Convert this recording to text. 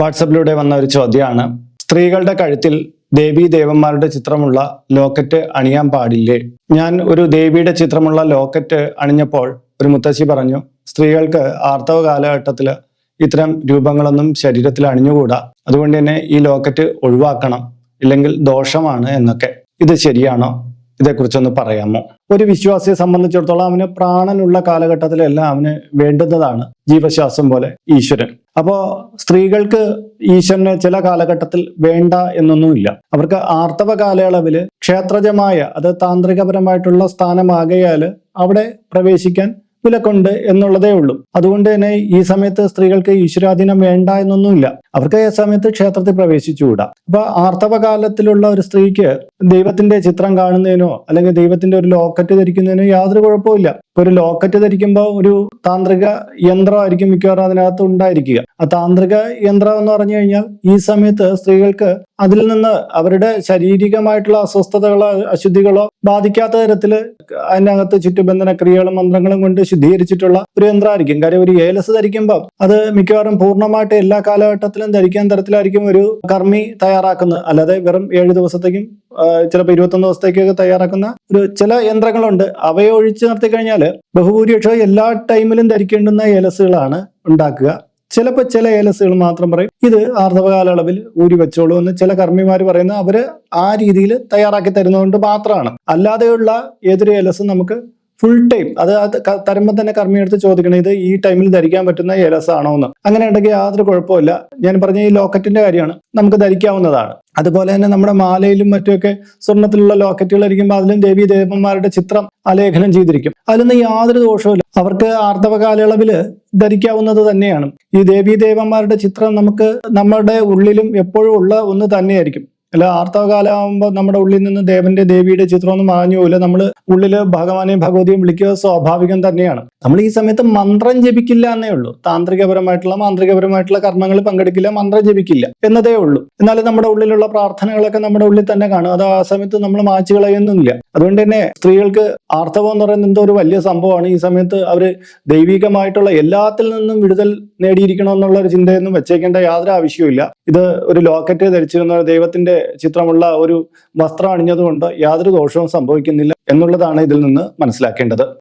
വാട്സപ്പിലൂടെ വന്ന ഒരു ചോദ്യമാണ്. സ്ത്രീകളുടെ കഴുത്തിൽ ദേവി ദേവന്മാരുടെ ചിത്രമുള്ള ലോക്കറ്റ് അണിയാൻ പാടില്ലേ? ഞാൻ ഒരു ദേവിയുടെ ചിത്രമുള്ള ലോക്കറ്റ് അണിഞ്ഞപ്പോൾ ഒരു മുത്തശ്ശി പറഞ്ഞു സ്ത്രീകൾക്ക് ആർത്തവ കാലഘട്ടത്തിൽ ഇത്തരം രൂപങ്ങളൊന്നും ശരീരത്തിൽ അണിഞ്ഞുകൂടാ. അതുകൊണ്ട് തന്നെ ഈ ലോക്കറ്റ് ഒഴിവാക്കണം. ഇല്ലെങ്കിൽ ദോഷമാണ് എന്നൊക്കെ. ഇത് ശരിയാണോ? ഇതേക്കുറിച്ചൊന്ന് പറയാമോ? ഒരു വിശ്വാസിയെ സംബന്ധിച്ചിടത്തോളം അവന് പ്രാണനുള്ള കാലഘട്ടത്തിലെല്ലാം അവന് വേണ്ടുന്നതാണ് ജീവശ്വാസം പോലെ ഈശ്വരൻ. അപ്പോ സ്ത്രീകൾക്ക് ഈശ്വരനെ ചില കാലഘട്ടത്തിൽ വേണ്ട എന്നൊന്നുമില്ല. അവർക്ക് ആർത്തവ കാലയളവിൽ ക്ഷേത്രജമായ അത് താന്ത്രികപരമായിട്ടുള്ള സ്ഥാനമാകയാൽ അവിടെ പ്രവേശിക്കാൻ വിലക്കുണ്ട് എന്നുള്ളതേ ഉള്ളൂ. അതുകൊണ്ട് തന്നെ ഈ സമയത്ത് സ്ത്രീകൾക്ക് ഈശ്വരാധീനം വേണ്ട എന്നൊന്നുമില്ല. അവർക്ക് ഈ സമയത്ത് ക്ഷേത്രത്തിൽ പ്രവേശിച്ചുകൂടാ. അപ്പൊ ആർത്തവ കാലത്തിലുള്ള ഒരു സ്ത്രീക്ക് ദൈവത്തിന്റെ ചിത്രം കാണുന്നതിനോ അല്ലെങ്കിൽ ദൈവത്തിന്റെ ഒരു ലോക്കറ്റ് ധരിക്കുന്നതിനോ യാതൊരു കുഴപ്പമില്ല ഒരു ലോക്കറ്റ് ധരിക്കുമ്പോൾ ഒരു താന്ത്രിക യന്ത്രമായിരിക്കും മിക്കവാറും അതിനകത്ത് ഉണ്ടായിരിക്കുക. ആ താന്ത്രിക യന്ത്രം എന്ന് പറഞ്ഞു കഴിഞ്ഞാൽ ഈ സമയത്ത് സ്ത്രീകൾക്ക് അതിൽ നിന്ന് അവരുടെ ശാരീരികമായിട്ടുള്ള അസ്വസ്ഥതകളോ അശുദ്ധികളോ ബാധിക്കാത്ത തരത്തിൽ അതിനകത്ത് ചുറ്റുബന്ധന ക്രിയകളും മന്ത്രങ്ങളും കൊണ്ട് ശുദ്ധീകരിച്ചിട്ടുള്ള ഒരു യന്ത്രമായിരിക്കും. കാര്യം ഒരു ഏലസ് ധരിക്കുമ്പോൾ അത് മിക്കവാറും പൂർണമായിട്ട് എല്ലാ കാലഘട്ടത്തിലും ധരിക്കാൻ തരത്തിലായിരിക്കും ഒരു കർമ്മി തയ്യാറാക്കുന്നത്. അല്ലാതെ വെറും ഏഴ് ദിവസത്തേക്കും ചിലപ്പോൾ ഇരുപത്തൊന്ന് ദിവസത്തേക്കൊക്കെ തയ്യാറാക്കുന്ന ഒരു ചില യന്ത്രങ്ങളുണ്ട്. അവയെ ഒഴിച്ച് നിർത്തി കഴിഞ്ഞാൽ ബഹുഭൂരിപക്ഷം എല്ലാ ടൈമിലും ധരിക്കേണ്ടുന്ന ഏലസുകളാണ് ഉണ്ടാക്കുക. ചിലപ്പോൾ ചില ഏലസുകൾ മാത്രം പറയും ഇത് ആർത്തവ കാലയളവിൽ ഊരി വെച്ചോളൂ എന്ന് ചില കർമ്മിമാർ പറയുന്ന അവർ ആ രീതിയിൽ തയ്യാറാക്കി തരുന്നതുകൊണ്ട് മാത്രമാണ്. അല്ലാതെയുള്ള ഏതൊരു ഏലസും നമുക്ക് ഫുൾ ടൈം അത് തരുമ്പോൾ തന്നെ കർമ്മിയെടുത്ത് ചോദിക്കണം ഇത് ഈ ടൈമിൽ ധരിക്കാൻ പറ്റുന്ന ഏലസ് ആണോ എന്ന്. അങ്ങനെ ഉണ്ടെങ്കിൽ യാതൊരു കുഴപ്പമില്ല ഞാൻ പറഞ്ഞ ഈ ലോക്കറ്റിന്റെ കാര്യമാണ്. നമുക്ക് ധരിക്കാവുന്നതാണ്. അതുപോലെ തന്നെ നമ്മുടെ മാലയിലും മറ്റുമൊക്കെ സ്വർണത്തിലുള്ള ലോക്കറ്റുകൾ ഇരിക്കുമ്പോൾ അതിലും ദേവി ദേവന്മാരുടെ ചിത്രം ആലേഖനം ചെയ്തിരിക്കും. അതിലൊന്നും യാതൊരു ദോഷവുമില്ല. അവർക്ക് ആർത്തവ കാലയളവിൽ ധരിക്കാവുന്നത് തന്നെയാണ്. ഈ ദേവീ ദേവന്മാരുടെ ചിത്രം നമുക്ക് നമ്മുടെ ഉള്ളിലും എപ്പോഴും ഉള്ള ഒന്ന് തന്നെയായിരിക്കും. അല്ല ആർത്തവകാലം ആകുമ്പോൾ നമ്മുടെ ഉള്ളിൽ നിന്ന് ദേവന്റെ ദേവിയുടെ ചിത്രമൊന്നും മാഞ്ഞു പോകില്ല നമ്മൾ ഉള്ളിൽ ഭഗവാനെ ഭഗവതിയും വിളിക്കുക സ്വാഭാവികം തന്നെയാണ്. നമ്മൾ ഈ സമയത്ത് മന്ത്രം ജപിക്കില്ല എന്നേ ഉള്ളൂ. താന്ത്രികപരമായിട്ടുള്ള മാന്ത്രികപരമായിട്ടുള്ള കർമ്മങ്ങൾ പങ്കെടുക്കില്ല മന്ത്രം ജപിക്കില്ല എന്നതേ ഉള്ളൂ. എന്നാലും നമ്മുടെ ഉള്ളിലുള്ള പ്രാർത്ഥനകളൊക്കെ നമ്മുടെ ഉള്ളിൽ തന്നെ കാണും. അത് ആ സമയത്ത് നമ്മൾ മാച്ചു കളയുന്നില്ല. അതുകൊണ്ട് തന്നെ സ്ത്രീകൾക്ക് ആർത്തവം എന്ന് പറയുന്നത് എന്തോ ഒരു വലിയ സംഭവമാണ്. ഈ സമയത്ത് അവർ ദൈവികമായിട്ടുള്ള എല്ലാത്തിൽ നിന്നും വിടുതൽ നേടിയിരിക്കണമെന്നുള്ള ഒരു ചിന്തയൊന്നും വെച്ചേക്കേണ്ട യാതൊരു ആവശ്യവും ഇത് ഒരു ലോക്കറ്റ് ധരിച്ചിരുന്ന ദൈവത്തിന്റെ ചിത്രമുള്ള ഒരു വസ്ത്രം അണിഞ്ഞതുകൊണ്ട് യാതൊരു ദോഷവും സംഭവിക്കുന്നില്ല എന്നുള്ളതാണ് ഇതിൽ നിന്ന് മനസ്സിലാക്കേണ്ടത്.